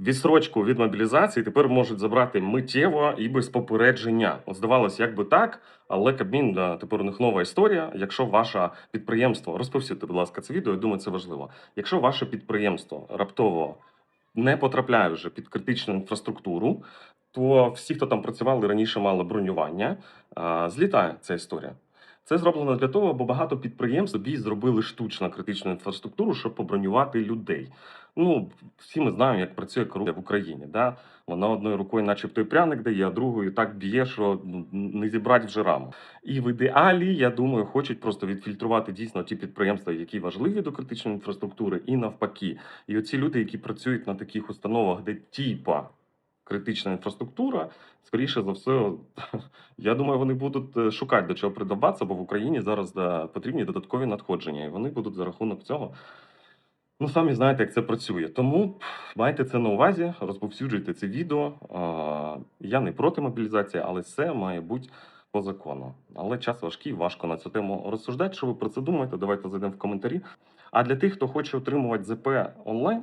відсрочку від мобілізації тепер можуть забрати миттєво і без попередження. От здавалось, як би так, але Кабмін да, тепер у них нова історія. Якщо ваше підприємство розповсюдьте, будь ласка, це відео, я думаю, це важливо. Якщо ваше підприємство раптово не потрапляє вже під критичну інфраструктуру, то всі, хто там працювали раніше, мали бронювання, злітає ця історія. Це зроблено для того, бо багато підприємств собі зробили штучно критичну інфраструктуру, щоб побронювати людей. Ну, всі ми знаємо, як працює корупція в Україні. Да? Вона одною рукою, начебто, і пряник дає, а другою так б'є, що ну, не зібрати вже раму. І в ідеалі, я думаю, хочуть просто відфільтрувати дійсно ті підприємства, які важливі до критичної інфраструктури, і навпаки. І оці люди, які працюють на таких установах, де типа критична інфраструктура, скоріше за все, я думаю, вони будуть е, шукати до чого придобатися, бо в Україні зараз потрібні додаткові надходження, і вони будуть за рахунок цього. Ну, самі знаєте, як це працює. Тому майте це на увазі, розповсюджуйте це відео. Я не проти мобілізації, але це має бути по закону. Але час важкий, важко на цю тему розсуждати. Що ви про це думаєте? Давайте зайдемо в коментарі. А для тих, хто хоче отримувати ЗП онлайн,